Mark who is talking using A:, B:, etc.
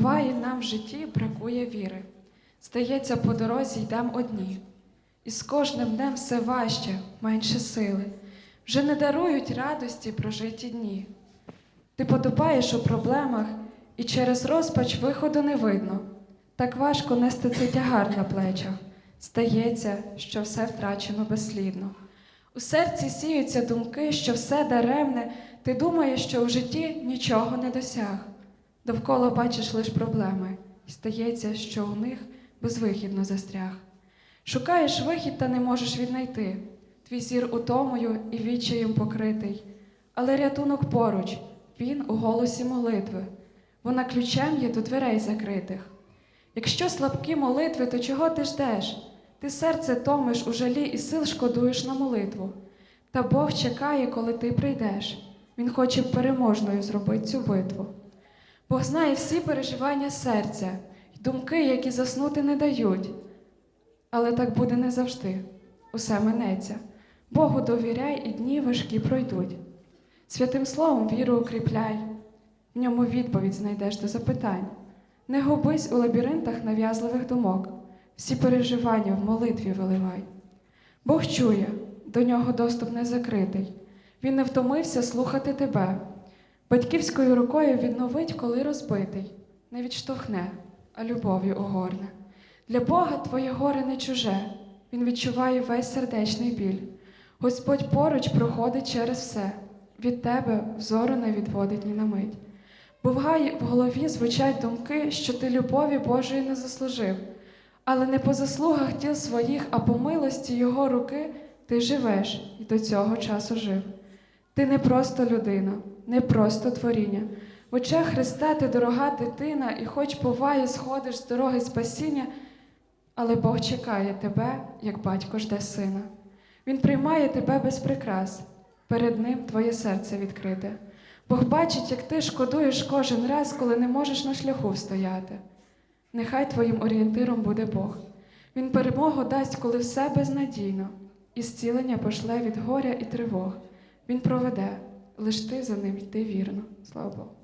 A: Буває, нам в житті бракує віри. Здається, по дорозі йдем одні. І з кожним днем все важче, менше сили. Вже не дарують радості прожиті дні. Ти потопаєш у проблемах, і через розпач виходу не видно. Так важко нести цей тягар на плечах. Стається, що все втрачено безслідно. У серці сіються думки, що все даремне, ти думаєш, що у житті нічого не досяг. Довкола бачиш лиш проблеми, і стається, що у них безвихідно застряг. Шукаєш вихід та не можеш віднайти. Твій зір утомою і відчаєм покритий. Але рятунок поруч, він у голосі молитви. Вона ключем є до дверей закритих. Якщо слабкі молитви, то чого ти ждеш? Ти серце томиш у жалі і сил шкодуєш на молитву. Та Бог чекає, коли ти прийдеш. Він хоче переможною зробити цю битву. Бог знає всі переживання серця й думки, які заснути не дають. Але так буде не завжди. Усе минеться. Богу довіряй, і дні важкі пройдуть. Святим словом віру укріпляй, в ньому відповідь знайдеш до запитань. Не губись у лабіринтах нав'язливих думок, всі переживання в молитві виливай. Бог чує, до нього доступ не закритий. Він не втомився слухати тебе. Батьківською рукою відновить, коли розбитий, не відштовхне, а любов'ю огорне. Для Бога твоє горе не чуже, Він відчуває весь сердечний біль. Господь поруч проходить через все, від тебе взору не відводить ні на мить. Буває, в голові звучать думки, що ти любові Божої не заслужив, але не по заслугах тіл своїх, а по милості Його руки ти живеш і до цього часу жив. Ти не просто людина, не просто творіння. В очах Христа ти дорога дитина, і хоч буває, сходиш з дороги спасіння, але Бог чекає тебе, як батько жде сина. Він приймає тебе без прикрас, перед ним твоє серце відкрите. Бог бачить, як ти шкодуєш кожен раз, коли не можеш на шляху встояти. Нехай твоїм орієнтиром буде Бог. Він перемогу дасть, коли все безнадійно, і зцілення пошле від горя і тривог. Він проведе, лиш ти за ним йти вірно. Слава Богу.